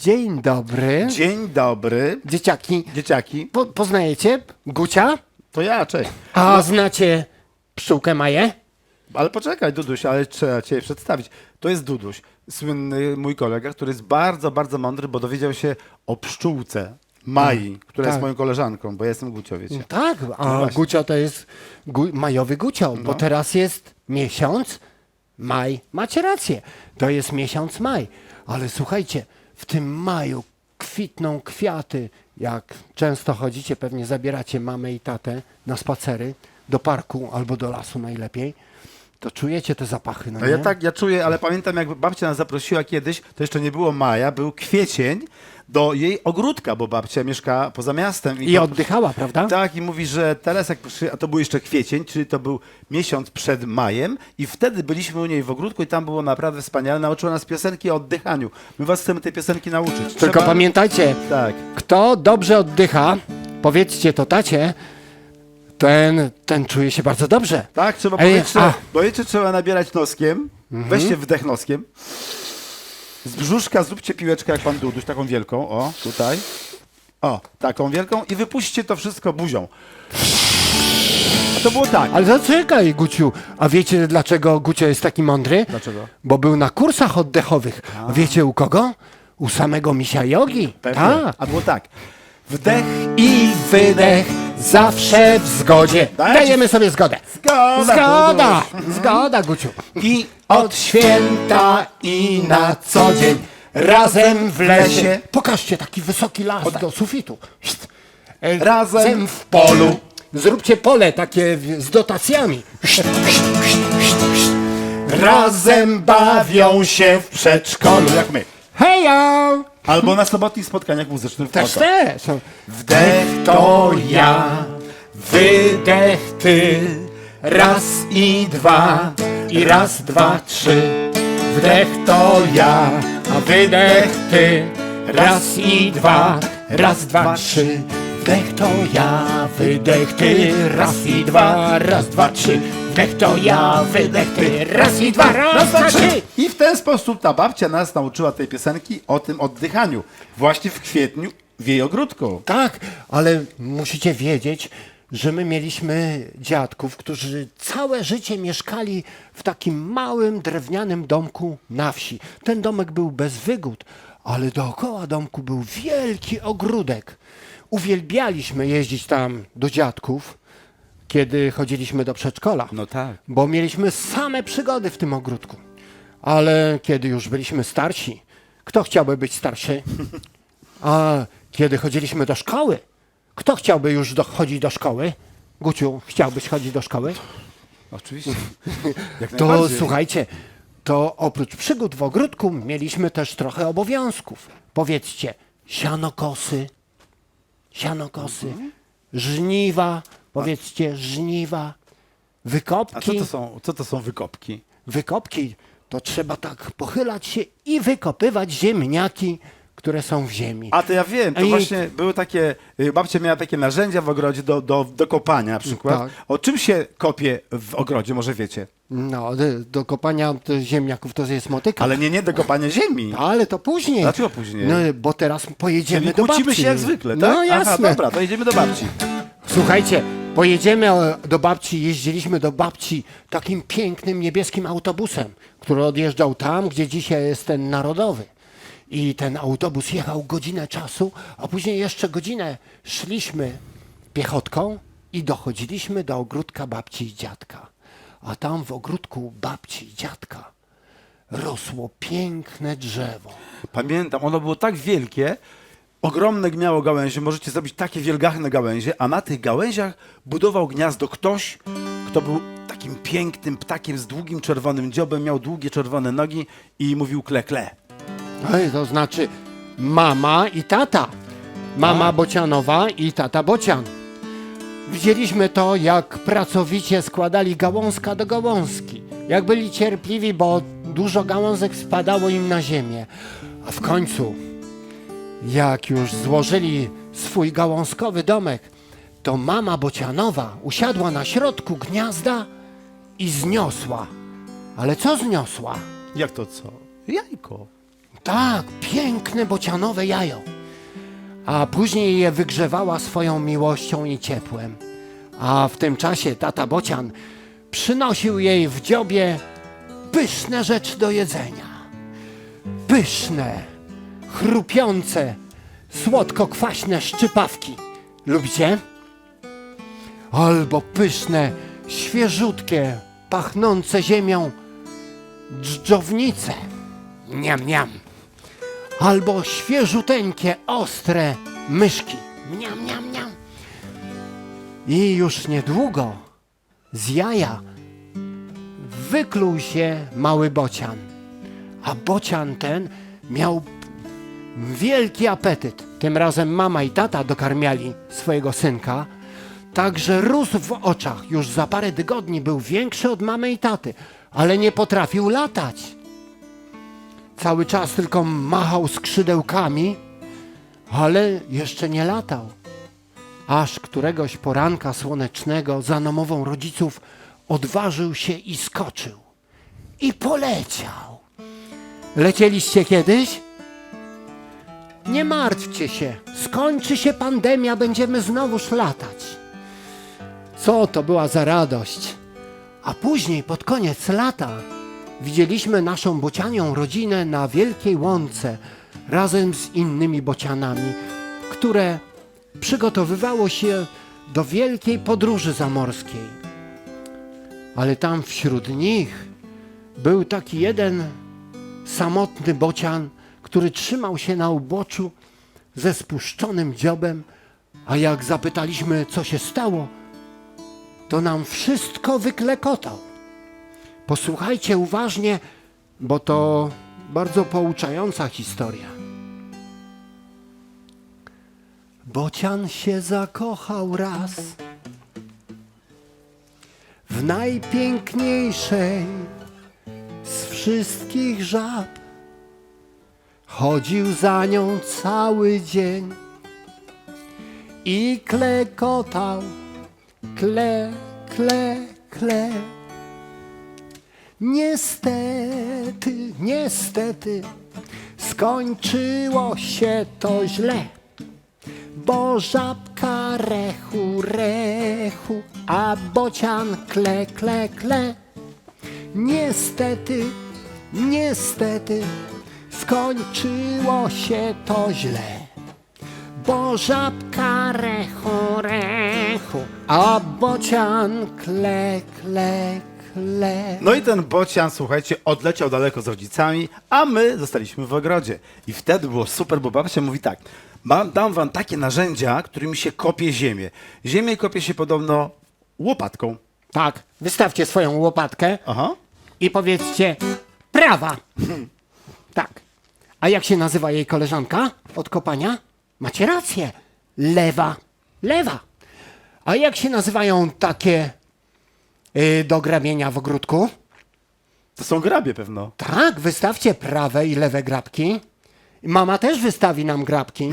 Dzień dobry. Dzień dobry. Dzieciaki, Dzieciaki, po, poznajecie Gucia? to ja, cześć. A znacie pszczółkę Maję? Ale poczekaj, Duduś, ale trzeba cię przedstawić. To jest Duduś, słynny mój kolega, który jest bardzo, bardzo mądry, bo dowiedział się o pszczółce Mai, która tak. jest moją koleżanką, bo ja jestem Gucio, wiecie. Tak, a No właśnie. Gucio to jest gu, majowy Gucio, bo teraz jest miesiąc maj. Macie rację, to jest miesiąc maj. Ale słuchajcie, w tym maju kwitną kwiaty. Jak często chodzicie, pewnie zabieracie mamę i tatę na spacery do parku albo do lasu najlepiej, to czujecie te zapachy, no No ja nie? tak, ja czuję, ale pamiętam jak babcia nas zaprosiła kiedyś, to jeszcze nie było maja, był kwiecień do jej ogródka, bo babcia mieszka poza miastem. I to- oddychała, prawda? Tak, i mówi, że teraz jak przy, a to był jeszcze kwiecień, czyli to był miesiąc przed majem i wtedy byliśmy u niej w ogródku i tam było naprawdę wspaniale. Nauczyła nas piosenki o oddychaniu. My was chcemy tej piosenki nauczyć. Tylko Trzeba- pamiętajcie, Tak. kto dobrze oddycha, powiedzcie to tacie, ten, ten czuje się bardzo dobrze. Tak, trzeba Ej, powietrze, a. Mhm. powietrze trzeba nabierać noskiem. Weźcie wdech noskiem. Z brzuszka zróbcie piłeczkę jak pan Duduś, taką wielką, o, tutaj. O, taką wielką i wypuśćcie to wszystko buzią. A to było tak. Ale zaczekaj, Guciu. A wiecie, dlaczego Gucio jest taki mądry? Dlaczego? Bo był na kursach oddechowych. A wiecie u kogo? U samego misia jogi. Pewnie. Tak. A było tak. Wdech I wydech zawsze w zgodzie. Dajemy sobie zgodę. Zgoda, Zgoda, zgoda, Guciu. I Od święta i na co dzień razem w lesie. Pokażcie taki wysoki las do sufitu. E, Razem w polu. Zróbcie pole takie w- z dotacjami. Razem bawią się w przedszkolu. jak my. Hejo! Albo na sobotnich spotkaniach muzycznych w Też Oto. też. Wdech To ja, wydech ty, raz i dwa, i raz, dwa, trzy. Wdech to ja, a wydech ty, raz i dwa, raz, dwa, trzy. Wdech to ja, wydech ty, raz i dwa, raz, dwa, trzy. Wdech to ja, wydech ty, raz i dwa, raz, dwa, trzy. I w ten sposób ta babcia nas nauczyła tej piosenki o tym oddychaniu. Właśnie w kwietniu w jej ogródku. Tak, ale musicie wiedzieć, że my mieliśmy dziadków, którzy całe życie mieszkali w takim małym drewnianym domku na wsi. Ten domek był bez wygód, ale dookoła domku był wielki ogródek. Uwielbialiśmy jeździć tam do dziadków, kiedy chodziliśmy do przedszkola. No tak. Bo mieliśmy same przygody w tym ogródku. Ale kiedy już byliśmy starsi, kto chciałby być starszy? A kiedy chodziliśmy do szkoły, kto chciałby już do, chodzić do szkoły? Guciu, chciałbyś chodzić do szkoły? Oczywiście. Jak To najbardziej. słuchajcie, to oprócz przygód w ogródku mieliśmy też trochę obowiązków. Powiedzcie, sianokosy, sianokosy, żniwa, powiedzcie, żniwa, A co wykopki. to są, co to są wykopki? Wykopki to trzeba tak pochylać się i wykopywać ziemniaki, które są w ziemi. A to ja wiem, to I- właśnie były takie, y, babcia miała takie narzędzia w ogrodzie do, do, do kopania na przykład. Tak. O czym się kopie w ogrodzie, może wiecie? No, do, do kopania to ziemniaków to jest motyka. Ale nie, nie do kopania ziemi. Ale to później. Dlaczego później? No, bo teraz pojedziemy Czyli do kłócimy babci. się jak zwykle, tak? No jasne. Aha, dobra, to idziemy do babci. Słuchajcie, pojedziemy o- do babci, jeździliśmy do babci takim pięknym niebieskim autobusem, który odjeżdżał tam, gdzie dzisiaj jest ten narodowy. I ten autobus jechał godzinę czasu, a później jeszcze godzinę szliśmy piechotką i dochodziliśmy do ogródka babci i dziadka. A tam w ogródku babci i dziadka rosło piękne drzewo. Pamiętam, ono było tak wielkie, ogromne miało gałęzie, możecie zrobić takie wielgachne gałęzie, a na tych gałęziach budował gniazdo ktoś, kto był takim pięknym ptakiem z długim czerwonym dziobem, miał długie czerwone nogi i mówił kle, kle. Ej, to znaczy mama i tata. Mama Bocianowa i tata Bocian. Widzieliśmy to, jak pracowicie składali gałązka do gałązki. Jak byli cierpliwi, bo dużo gałązek spadało im na ziemię. A w końcu, jak już złożyli swój gałązkowy domek, to mama Bocianowa usiadła na środku gniazda i zniosła. Ale co zniosła? Jak to co? Jajko. Tak, piękne bocianowe jajo. A później je wygrzewała swoją miłością i ciepłem. A w tym czasie tata bocian przynosił jej w dziobie pyszne rzeczy do jedzenia. Pyszne, chrupiące, słodko-kwaśne szczypawki. Lubicie? Albo pyszne, świeżutkie, pachnące ziemią dżdżownice. Niam, niam. Albo świeżuteńkie, ostre myszki. Miam, miam, miam. I już niedługo z jaja wykluł się mały bocian. A bocian ten miał wielki apetyt. Tym razem mama i tata dokarmiali swojego synka, tak że rósł w oczach. Już za parę tygodni był większy od mamy i taty, ale nie potrafił latać. Cały czas tylko machał skrzydełkami, ale jeszcze nie latał. Aż któregoś poranka słonecznego za namową rodziców odważył się i skoczył. I poleciał. Lecieliście kiedyś? Nie martwcie się, skończy się pandemia, będziemy znowuż latać. Co to była za radość? A później, pod koniec lata, widzieliśmy naszą bocianią rodzinę na wielkiej łące razem z innymi bocianami, które przygotowywało się do wielkiej podróży zamorskiej. Ale tam wśród nich był taki jeden samotny bocian, który trzymał się na uboczu ze spuszczonym dziobem, a jak zapytaliśmy, co się stało, to nam wszystko wyklekotał. Posłuchajcie uważnie, bo to bardzo pouczająca historia. Bocian się zakochał raz w najpiękniejszej z wszystkich żab. Chodził za nią cały dzień i klekotał, kle, kle, kle. Niestety, niestety, skończyło się to źle, bo żabka rechu, rechu, a bocian kle, kle, kle. Niestety, niestety, skończyło się to źle. Bo żabka rechu, rechu, a bocian kle, kle, kle. No i ten bocian, słuchajcie, odleciał daleko z rodzicami, a my zostaliśmy w ogrodzie. I wtedy było super, bo babcia mówi tak, mam, dam wam takie narzędzia, którymi się kopie ziemię. Ziemię kopie się podobno łopatką. Tak, wystawcie swoją łopatkę Aha. i powiedzcie prawa. Tak. A jak się nazywa jej koleżanka od kopania? Macie rację. Lewa. Lewa. A jak się nazywają takie y, do grabienia w ogródku? To są grabie pewno. Tak, wystawcie prawe i lewe grabki. Mama też wystawi nam grabki.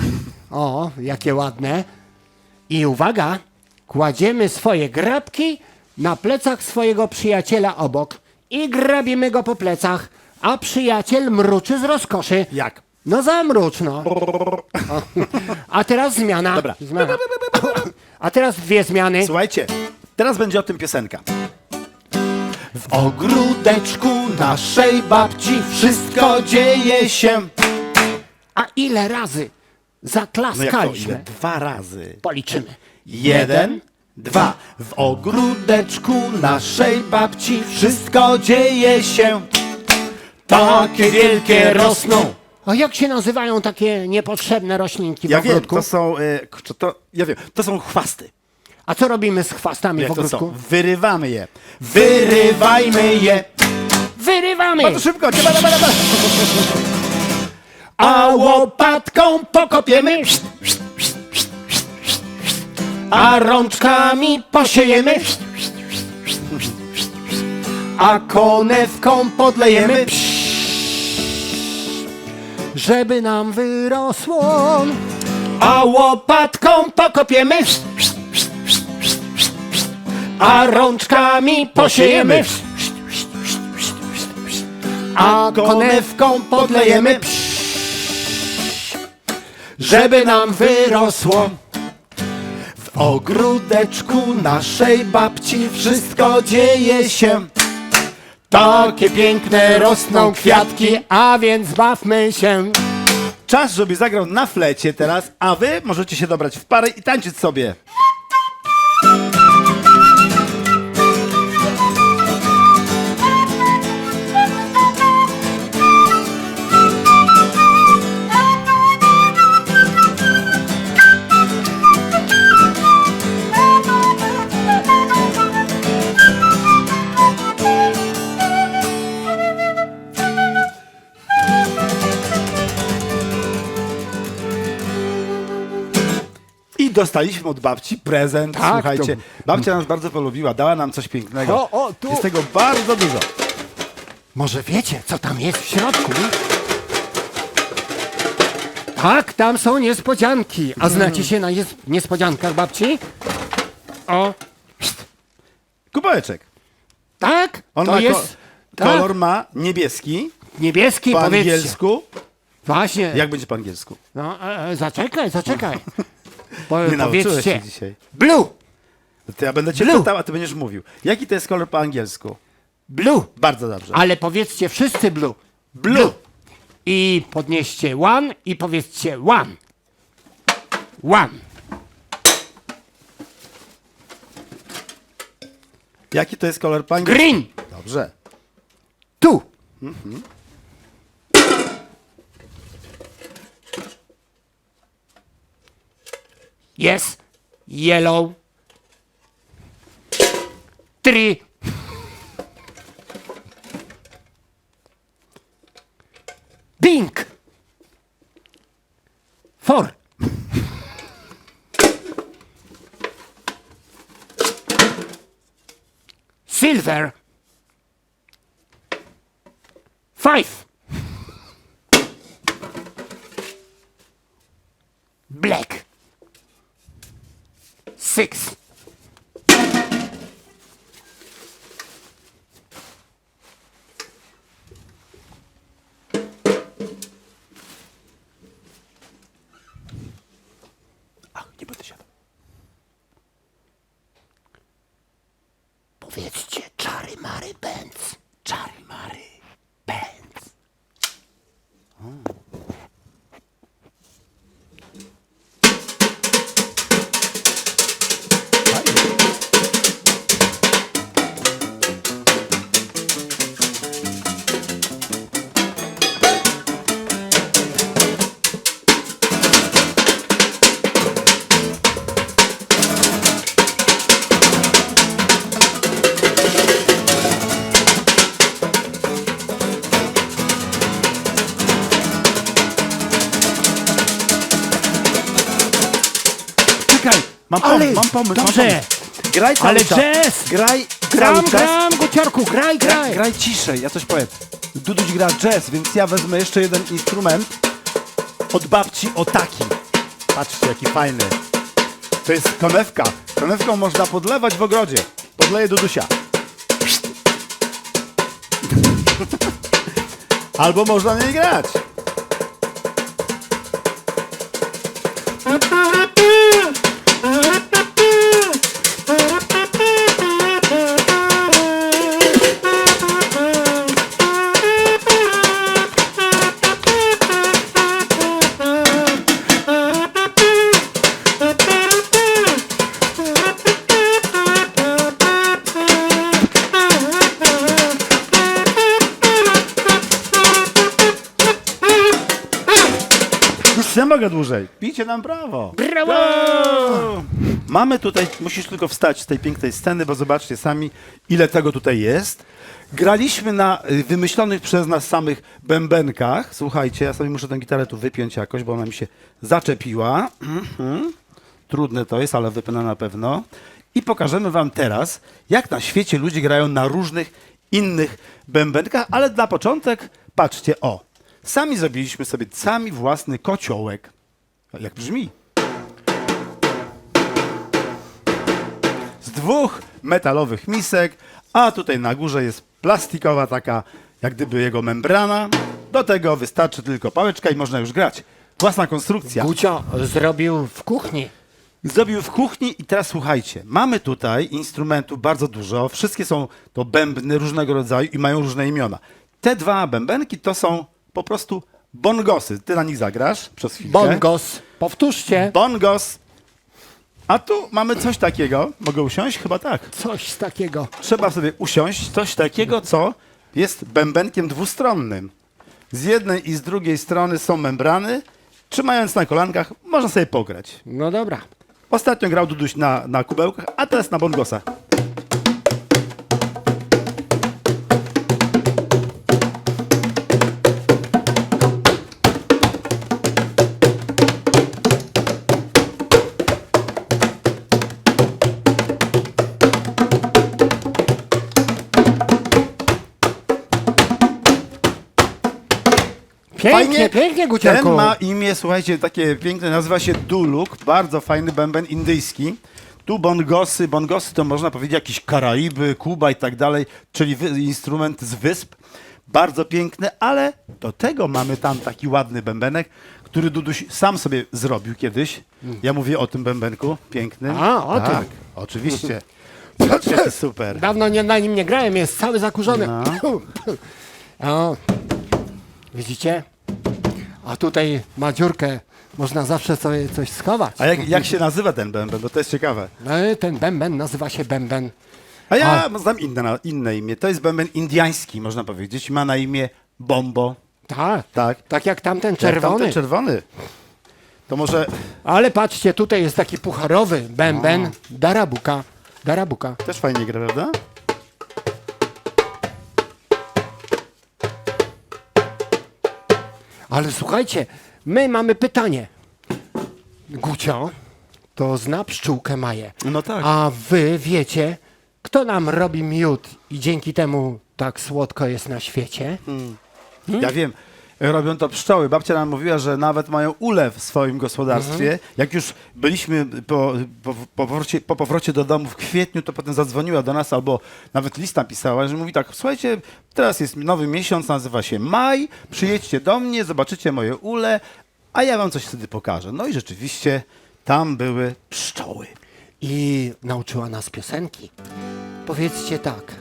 O, jakie ładne. I uwaga, kładziemy swoje grabki na plecach swojego przyjaciela obok i grabimy go po plecach, a przyjaciel mruczy z rozkoszy. Jak? No zamrucz, no. O. A teraz zmiana. Dobra. zmiana. A teraz dwie zmiany. Słuchajcie, teraz będzie o tym piosenka. W ogródeczku naszej babci wszystko dzieje się. A ile razy No zaklaskaliśmy? Dwa razy. Policzymy. Jeden, dwa. W ogródeczku naszej babci wszystko dzieje się. Takie wielkie rosną. A jak się nazywają takie niepotrzebne roślinki w Ja wiem, ogródku? to są, e, kurczę, to, ja wiem, to są chwasty. A co robimy z chwastami Jak w to ogródku? Wyrywamy je. Wyrywajmy je. Wyrywamy! Bardzo szybko. Cieba, cieba, cieba. A łopatką pokopiemy. A rączkami posiejemy. A konewką podlejemy. Żeby nam wyrosło. A łopatką pokopiemy. A rączkami posiejemy. A konewką podlejemy. żeby nam wyrosło. W ogródeczku naszej babci wszystko dzieje się. Takie piękne rosną kwiatki, a więc bawmy się. Czas, żeby zagrał na flecie teraz, a wy możecie się dobrać w parę i tańczyć sobie. Dostaliśmy od babci prezent. Tak, Słuchajcie, babcia nas bardzo polubiła, dała nam coś pięknego. O, o, tu. Jest tego bardzo dużo. Może wiecie, co tam jest w środku? Tak, tam są niespodzianki. A znacie się na jes- niespodziankach babci? O, Kubełeczek. tak? On to ma jest ko- tak, kolor ma niebieski, niebieski, po powiedzcie. angielsku. Właśnie. Jak będzie po angielsku? No, e, e, zaczekaj, zaczekaj. Po, Nie nauczyłeś powiedzcie. się dzisiaj. Blue, To ja będę cię Blue. pytał, a ty będziesz mówił. Jaki to jest kolor po angielsku? blue. Bardzo dobrze. Ale powiedzcie wszyscy blue. Blue. I podnieście one i powiedzcie one. One. Jaki to jest kolor po angielsku? Green. Dobrze. Two. Yes. Yellow. Three. Pink. Four. Silver. Five. Six. Pomysł, dobrze. Graj cały Ale czas. jazz. Graj Gram, cały czas. gram, Guciarku, graj, Gra, graj. graj ciszej, ja coś powiem. Duduś gra jazz, więc ja wezmę jeszcze jeden instrument od babci o taki. Patrzcie, jaki fajny. To jest konewka. Konewką można podlewać w ogrodzie. Podleję Dudusia. Albo można na niej grać. Mogę dłużej. Pijcie nam prawo. Brawo! Brawo! Mamy tutaj, musisz tylko wstać z tej pięknej sceny, bo zobaczcie sami, ile tego tutaj jest. Graliśmy na y, wymyślonych przez nas samych bębenkach. Słuchajcie, ja sobie muszę tę gitarę tu wypiąć jakoś, bo ona mi się zaczepiła. Mhm. Trudne to jest, ale wypnę na pewno. I pokażemy wam teraz, jak na świecie ludzie grają na różnych innych bębenkach, ale na początek patrzcie, o, sami zrobiliśmy sobie sami własny kociołek. Jak brzmi? z dwóch metalowych misek, a tutaj na górze jest plastikowa taka, jak gdyby jego membrana. Do tego wystarczy tylko pałeczka i można już grać. własna konstrukcja. Gucio zrobił w kuchni. Zrobił w kuchni i teraz słuchajcie, mamy tutaj instrumentów bardzo dużo, wszystkie są to bębny różnego rodzaju i mają różne imiona. Te dwa bębenki to są po prostu bongosy. Ty na nich zagrasz przez chwilkę. Bongos. Powtórzcie. Bongos. A tu mamy coś takiego. Mogę usiąść? Chyba tak. Coś takiego. Trzeba sobie usiąść. Coś takiego, co jest bębenkiem dwustronnym. Z jednej i z drugiej strony są membrany. Trzymając na kolankach, można sobie pograć. No dobra. Ostatnio grał Duduś na, na kubełkach, a teraz na bongosa. Pięknie, pięknie, Ten Guciarku. ma imię, słuchajcie, takie piękne, nazywa się Duluk, bardzo fajny bęben indyjski. Tu bongosy, bongosy to można powiedzieć jakieś Karaiby, Kuba i tak dalej, czyli wy, instrument z wysp. Bardzo piękny, ale do tego mamy tam taki ładny bębenek, który Duduś sam sobie zrobił kiedyś. Ja mówię o tym bębenku pięknym. A, o tym. tak, oczywiście. Patrz, jaki super. Dawno nie, na nim nie grałem, jest cały zakurzony. No. O, widzicie? A tutaj ma dziurkę, można zawsze sobie coś schować. A jak, jak się nazywa ten bęben? Bo to jest ciekawe. No i ten bęben nazywa się bęben. A ja znam inne, inne imię. To jest bęben indiański, można powiedzieć. Ma na imię Bombo. Tak, Tak. tak jak tamten Jak czerwony. Tamten czerwony. To może Ale patrzcie, tutaj jest taki pucharowy bęben Darabuka. Darabuka. też fajnie gra, prawda? Ale słuchajcie, my mamy pytanie. Gucio, to zna pszczółkę Maję. No tak. A wy wiecie, kto nam robi miód i dzięki temu tak słodko jest na świecie? Hmm. Ja wiem. Robią to pszczoły. Babcia nam mówiła, że nawet mają ulew w swoim gospodarstwie. Jak już byliśmy po, po, po, powrocie, po powrocie do domu w kwietniu, to potem zadzwoniła do nas albo nawet list napisała, że mówi tak, słuchajcie, teraz jest nowy miesiąc, nazywa się maj, przyjedźcie do mnie, zobaczycie moje ule, a ja wam coś wtedy pokażę. No i rzeczywiście tam były pszczoły. I nauczyła nas piosenki. Powiedzcie tak.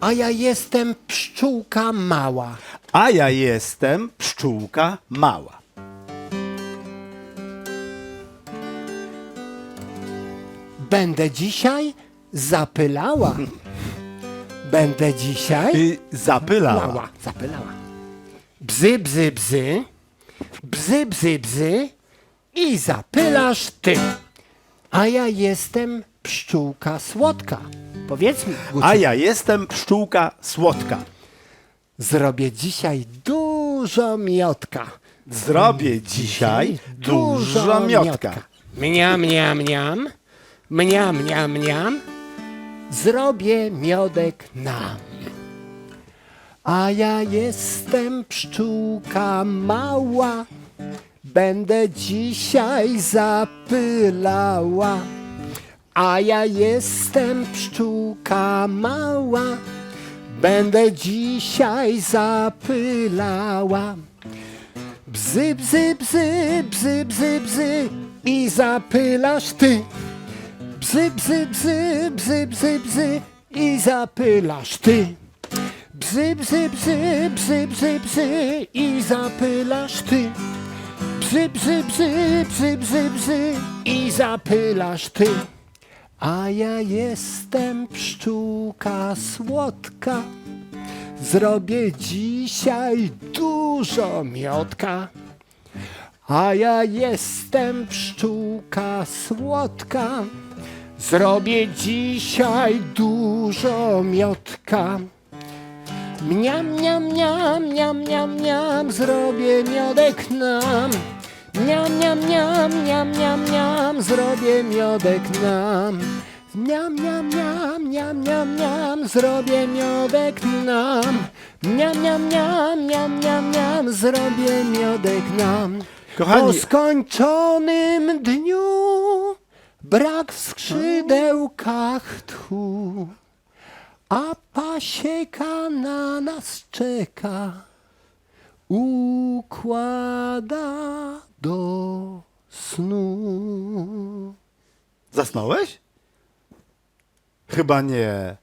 A ja jestem pszczółka mała. A ja jestem pszczółka mała. Będę dzisiaj zapylała. Będę dzisiaj I zapylała. Lała, zapylała. Bzy, bzy, bzy, bzy, bzy, bzy i zapylasz ty. A ja jestem pszczółka słodka. Powiedz mi, Guciu, A ja jestem pszczółka słodka. Zrobię dzisiaj dużo miotka. Zrobię dzisiaj dużo miotka. Mniam, mniam, mniam, mniam, mniam, mniam. Zrobię miodek nam. A ja jestem pszczółka mała, będę dzisiaj zapylała. A ja jestem pszczółka mała, będę dzisiaj zapylała. Bzy, bzy, bzy, bzy, bzy, bzy i zapylasz ty. Bzy, bzy, bzy, bzy, bzy, bzy i zapylasz ty. Bzy, bzy, bzy, bzy, bzy, bzy i zapylasz ty. Bzy, bzy, bzy, bzy, bzy, bzy i zapylasz ty. A ja jestem pszczółka słodka. Zrobię dzisiaj dużo miotka. A ja jestem pszczółka słodka. Zrobię dzisiaj dużo miotka. Mniam, mniam, mniam, mniam, mniam, mniam, zrobię miodek nam. Mniam, mniam, mniam, mniam, mniam, mniam, zrobię miodek nam. Mniam, mniam, mniam, mniam, mniam, mniam, zrobię miodek nam. Mniam, mniam, mniam, mniam, mniam, mniam, zrobię miodek nam. Kochani- Po skończonym dniu brak w skrzydełkach tchu. A pasieka na nas czeka. Układa do snu. Zasnąłeś? Chyba nie.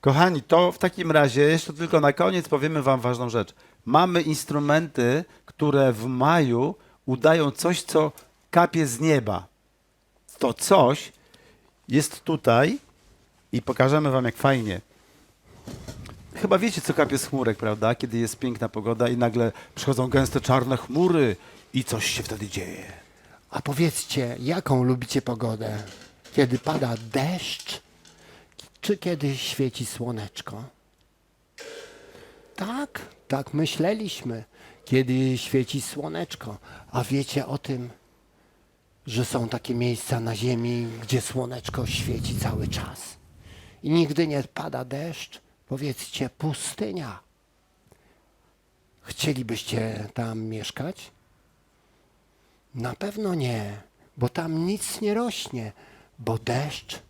Kochani, to w takim razie jeszcze tylko na koniec powiemy wam ważną rzecz. Mamy instrumenty, które w maju udają coś, co kapie z nieba. To coś jest tutaj i pokażemy wam jak fajnie. Chyba wiecie, co kapie z chmurek, prawda? Kiedy jest piękna pogoda i nagle przychodzą gęste czarne chmury i coś się wtedy dzieje. A powiedzcie, jaką lubicie pogodę? Kiedy pada deszcz, czy kiedy świeci słoneczko? Tak, tak myśleliśmy, kiedy świeci słoneczko. A wiecie o tym, że są takie miejsca na ziemi, gdzie słoneczko świeci cały czas i nigdy nie pada deszcz? Powiedzcie, pustynia. Chcielibyście tam mieszkać? Na pewno nie, bo tam nic nie rośnie, bo deszcz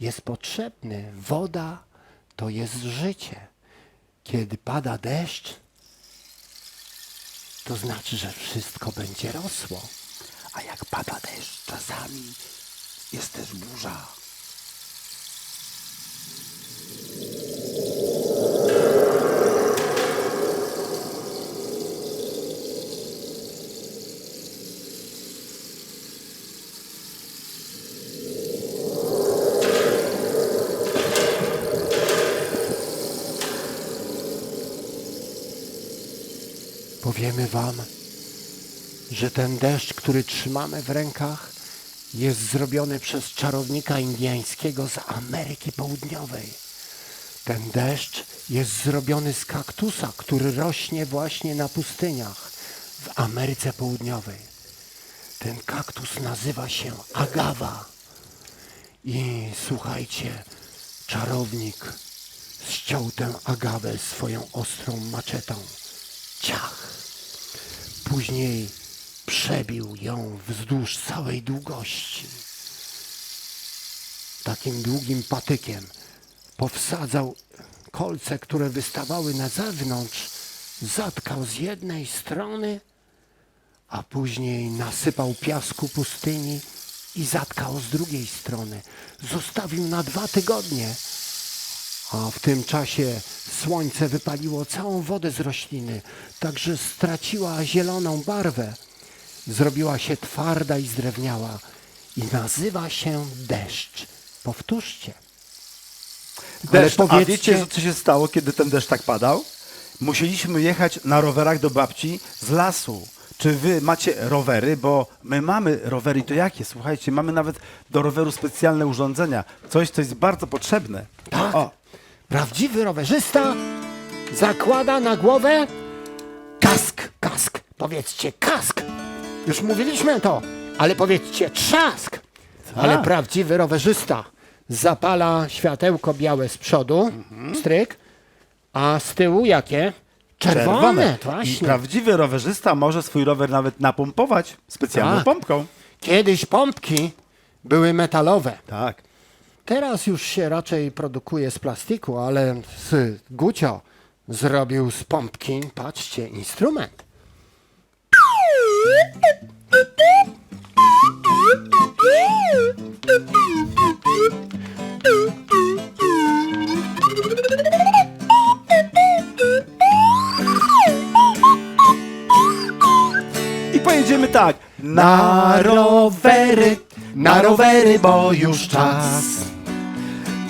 jest potrzebny, woda to jest życie. Kiedy pada deszcz, to znaczy, że wszystko będzie rosło. A jak pada deszcz, czasami jest też burza. Powiemy wam, że ten deszcz, który trzymamy w rękach, jest zrobiony przez czarownika indyjskiego z Ameryki Południowej. Ten deszcz jest zrobiony z kaktusa, który rośnie właśnie na pustyniach w Ameryce Południowej. Ten kaktus nazywa się agawa. I słuchajcie, czarownik ściął tę agawę swoją ostrą maczetą. Ciach! Później przebił ją wzdłuż całej długości. Takim długim patykiem powsadzał kolce, które wystawały na zewnątrz, zatkał z jednej strony, a później nasypał piasku pustyni i zatkał z drugiej strony. Zostawił na dwa tygodnie, a w tym czasie słońce wypaliło całą wodę z rośliny, także straciła zieloną barwę. Zrobiła się twarda i zdrewniała i nazywa się deszcz. Powtórzcie. Deszcz, Ale a powiedzcie- wiecie, co się stało, kiedy ten deszcz tak padał? Musieliśmy jechać na rowerach do babci z lasu. Czy wy macie rowery? Bo my mamy rowery to jakie? Słuchajcie, mamy nawet do roweru specjalne urządzenia. Coś, co jest bardzo potrzebne. Tak. O, Prawdziwy rowerzysta zakłada na głowę kask. Kask. Powiedzcie kask. Już mówiliśmy to, ale powiedzcie trzask. Ale prawdziwy rowerzysta zapala światełko białe z przodu, stryk, a z tyłu jakie? Czerwone. I Właśnie. prawdziwy rowerzysta może swój rower nawet napompować specjalną Tak. pompką. Kiedyś pompki były metalowe. Tak. Teraz już się raczej produkuje z plastiku, ale z Gucio zrobił z pompki, patrzcie, instrument. I pojedziemy tak. Na rowery, na rowery, bo już czas.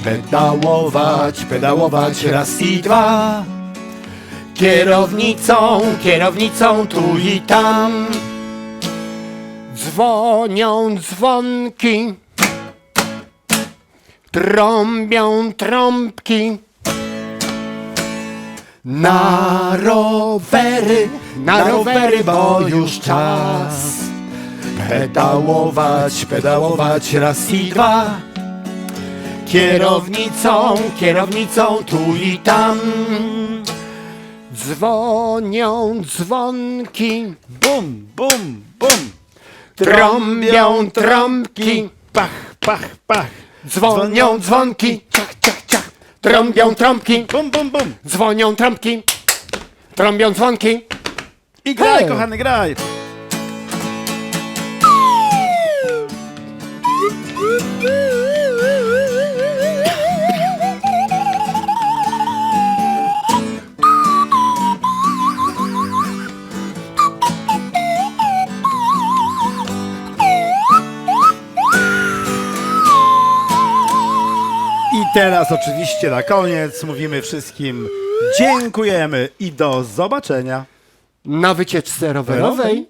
Pedałować, pedałować raz i dwa. Kierownicą, kierownicą tu i tam. Dzwonią dzwonki, trąbią trąbki. Na rowery, na rowery, bo już czas. Pedałować, pedałować raz i dwa. Kierownicą, kierownicą tu i tam. Dzwonią dzwonki, Bum, bum, bum. trąbią trąbki. Pach, pach, pach. Dzwonią dzwonki, ciach, ciach, ciach. Trąbią trąbki, Bum, bum, bum. dzwonią trąbki. Trąbią dzwonki. I graj, Hej! kochany, graj! Teraz oczywiście na koniec mówimy wszystkim dziękujemy i do zobaczenia. Na wycieczce rowerowej.